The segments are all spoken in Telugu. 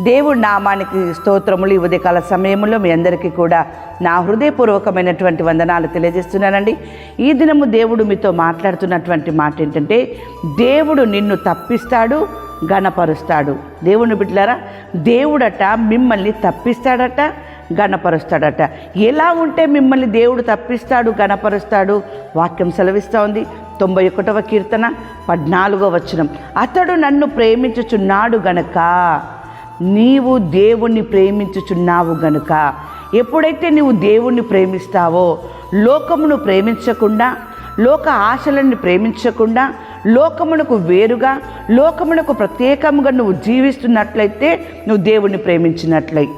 దేవుడి నామానికి స్తోత్రములు ఈ ఉదయకాల సమయంలో మీ అందరికీ కూడా నా హృదయపూర్వకమైనటువంటి వందనాలు తెలియజేస్తున్నానండి. ఈ దినము దేవుడు మీతో మాట్లాడుతున్నటువంటి మాట ఏంటంటే దేవుడు నిన్ను తప్పిస్తాడు గణపరుస్తాడు దేవుని బిడ్డలారా దేవుడట మిమ్మల్ని తప్పిస్తాడట గణపరుస్తాడట ఎలా ఉంటే మిమ్మల్ని దేవుడు తప్పిస్తాడు గణపరుస్తాడు వాక్యం సెలవిస్తూ ఉంది. తొంభై ఒకటవ కీర్తన పద్నాలుగో వచనం. అతడు నన్ను ప్రేమించుచున్నాడు గనక నీవు దేవుణ్ణి ప్రేమించుచున్నావు గనుక. ఎప్పుడైతే నీవు దేవుణ్ణి ప్రేమిస్తావో లోకమును ప్రేమించకుండా లోక ఆశలను ప్రేమించకుండా లోకమునకు వేరుగా లోకమునకు ప్రత్యేకముగా నువ్వు జీవిస్తున్నట్లయితే నువ్వు దేవుణ్ణి ప్రేమించినట్లయి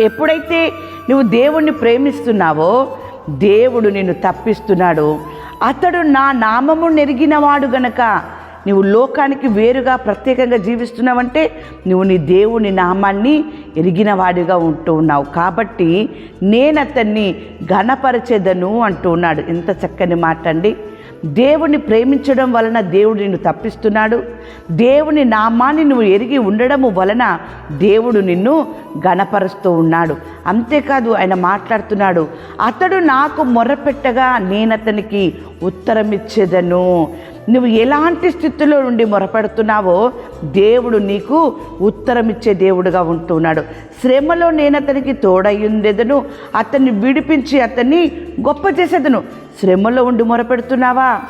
ఎప్పుడైతే నువ్వు దేవుణ్ణి ప్రేమిస్తున్నావో దేవుడు నిన్ను తప్పిస్తున్నాడు. అతడు నా నామము నెరిగినవాడు గనక. నువ్వు లోకానికి వేరుగా ప్రత్యేకంగా జీవిస్తున్నావంటే నువ్వు నీ దేవుని నామాన్ని ఎరిగిన వాడిగా ఉంటూ ఉన్నావు. కాబట్టి నేను అతన్ని ఘనపరచేదను అంటూ ఉన్నాడు. ఎంత చక్కని మాట అండి దేవుని ప్రేమించడం వలన దేవుడు నిన్ను తప్పిస్తున్నాడు. దేవుని నామాన్ని నువ్వు ఎరిగి ఉండడము వలన దేవుడు నిన్ను గణపరుస్తూ ఉన్నాడు. అంతేకాదు ఆయన మాట్లాడుతున్నాడు అతడు నాకు మొరపెట్టగా నేనతనికి ఉత్తరం ఇచ్చేదను నువ్వు ఎలాంటి స్థితిలో నుండి మొరపెడుతున్నావో దేవుడు నీకు ఉత్తరం ఇచ్చే దేవుడుగా ఉంటున్నాడు. శ్రమలో నేను అతనికి తోడయ్యుండెదను అతన్ని విడిపించి అతన్ని గొప్ప చేసేదను. శ్రమలో ఉండి మొరపెడుతున్నావా?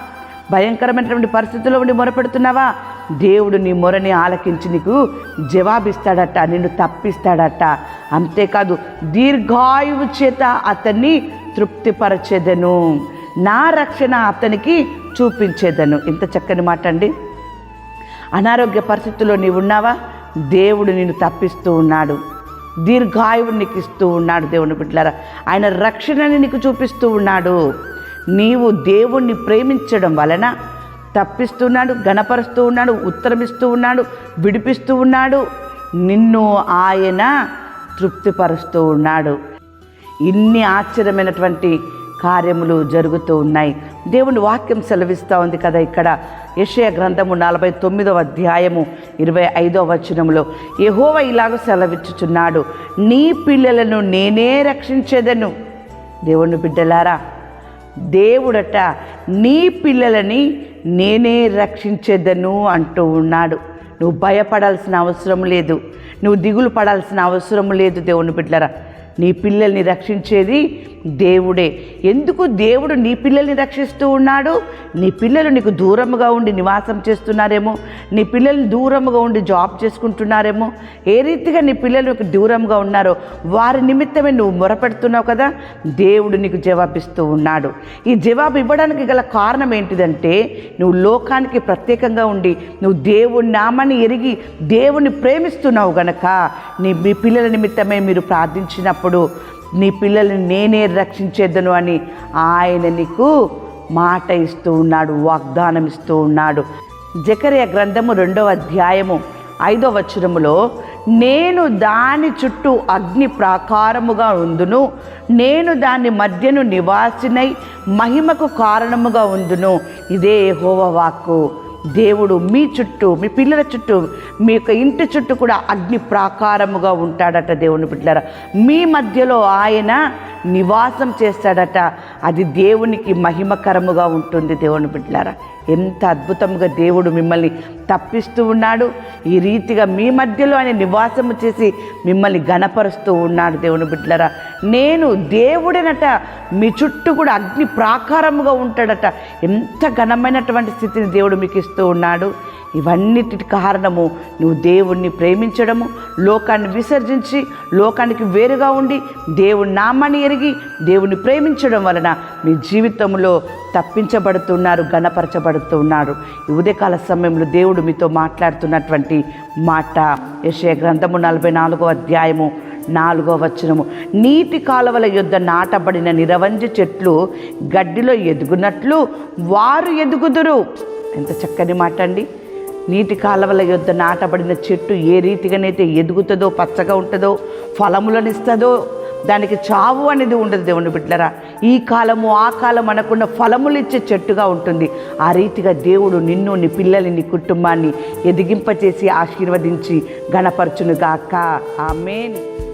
భయంకరమైనటువంటి పరిస్థితుల్లో ఉండి మొరపెడుతున్నావా? దేవుడు నీ మొరని ఆలకించి నీకు జవాబిస్తాడట నిన్ను తప్పిస్తాడట. అంతేకాదు దీర్ఘాయువు చేత అతన్ని తృప్తిపరచెదను. నా రక్షణ అతనికి చూపించేదను. ఇంత చక్కని మాట అండి అనారోగ్య పరిస్థితుల్లో నీవు ఉన్నావా దేవుడు నిన్ను తప్పిస్తూ ఉన్నాడు. దీర్ఘాయువుని నీకు ఇస్తూ ఉన్నాడు దేవుని బిడ్డలారా. ఆయన రక్షణని నీకు చూపిస్తూ ఉన్నాడు. నీవు దేవుణ్ణి ప్రేమించడం వలన తప్పిస్తున్నాడు గణపరుస్తూ ఉన్నాడు ఉత్తరమిస్తూ ఉన్నాడు విడిపిస్తూ ఉన్నాడు. నిన్ను ఆయన తృప్తిపరుస్తూ ఉన్నాడు. ఇన్ని ఆశ్చర్యమైనటువంటి కార్యములు జరుగుతూ ఉన్నాయి. దేవుని వాక్యం సెలవిస్తూ ఉంది కదా ఇక్కడ. యషయ గ్రంథము నలభై తొమ్మిదవ అధ్యాయము ఇరవై ఐదవ వచనములో యహోవ ఇలాగ సెలవిచ్చుచున్నాడు. నీ పిల్లలను నేనే రక్షించేదను. దేవుని బిడ్డలారా దేవుడట నీ పిల్లలని నేనే రక్షించేదను అంటూ ఉన్నాడు. నువ్వు భయపడాల్సిన అవసరం లేదు. నువ్వు దిగులు పడాల్సిన అవసరం లేదు దేవుని బిడ్డలారా. నీ పిల్లల్ని రక్షించేది దేవుడే. ఎందుకు దేవుడు నీ పిల్లల్ని రక్షిస్తూ ఉన్నాడు? నీ పిల్లలు నీకు దూరముగా ఉండి నివాసం చేస్తున్నారేమో? నీ పిల్లల్ని దూరముగా ఉండి జాబ్ చేసుకుంటున్నారేమో? ఏ రీతిగా నీ పిల్లలు దూరంగా ఉన్నారో? వారి నిమిత్తమే నువ్వు మొరపెడుతున్నావు కదా? దేవుడు నీకు జవాబిస్తూ ఉన్నాడు. ఈ జవాబు ఇవ్వడానికి గల కారణం ఏంటిదంటే నువ్వు లోకానికి ప్రత్యేకంగా ఉండి నువ్వు దేవుని నామాన్ని ఎరిగి దేవుని ప్రేమిస్తున్నావు గనక నీ మీ పిల్లల నిమిత్తమే మీరు ప్రార్థించినప్పుడు నీ పిల్లల్ని నేనే రక్షించేద్దను అని ఆయన నీకు మాట ఇస్తూ ఉన్నాడు వాగ్దానం ఇస్తూ ఉన్నాడు. జకర్య గ్రంథము రెండవ అధ్యాయము ఐదవ వచనములో నేను దాని చుట్టూ అగ్ని ప్రాకారముగా ఉందును నేను దాని మధ్యను నివాసినై మహిమకు కారణముగా ఉందును. ఇదే హోవ వాక్కు. దేవుడు మీ చుట్టూ మీ పిల్లల చుట్టూ మీ యొక్క ఇంటి చుట్టూ కూడా అగ్ని ప్రాకారముగా ఉంటాడట దేవుని బిడ్డారా మీ మధ్యలో ఆయన నివాసం చేస్తాడట. అది దేవునికి మహిమకరముగా ఉంటుంది దేవుని బిడ్డలారా. ఎంత అద్భుతంగా దేవుడు మిమ్మల్ని తప్పిస్తూ ఉన్నాడు. ఈ రీతిగా మీ మధ్యలో ఆయన నివాసము చేసి మిమ్మల్ని గణపరుస్తూ ఉన్నాడు దేవుని బిడ్డలరా. నేను దేవుడినట మీ చుట్టూ కూడా అగ్ని ప్రాకారముగా ఉంటాడట. ఎంత ఘనమైనటువంటి స్థితిని దేవుడు మీకు ఇస్తూ ఉన్నాడు. ఇవన్నిటి కారణము నువ్వు దేవుణ్ణి ప్రేమించడము లోకాన్ని విసర్జించి లోకానికి వేరుగా ఉండి దేవుని నామాన్ని ఎరిగి దేవుణ్ణి ప్రేమించడం వలన మీ జీవితంలో తప్పించబడుతున్నారు గణపరచబడుతున్నారు. ఉదయకాల సమయంలో దేవుడు మీతో మాట్లాడుతున్నటువంటి మాట యశయ గ్రంథము నలభై నాలుగో అధ్యాయము నాలుగో వచనము. నీటి కాలువల యుద్ధ నాటబడిన నిరవంజ చెట్లు గడ్డిలో ఎదుగునట్లు వారు ఎదుగుదురు. ఎంత చక్కని మాట అండి. నీటి కాలువల యొద్ద నాటబడిన చెట్టు ఏ రీతిగానైతే ఎదుగుతుందో పచ్చగా ఉంటుందో ఫలములనిస్తుందో దానికి చావు అనేది ఉండదు దేవుని బిడ్డలరా. ఈ కాలము ఆ కాలం అనకుండా ఫలములు ఇచ్చే చెట్టుగా ఉంటుంది. ఆ రీతిగా దేవుడు నిన్ను నీ పిల్లల్ని నీ కుటుంబాన్ని ఎదిగింపచేసి ఆశీర్వదించి గణపరచునుగాక. ఆమెన్.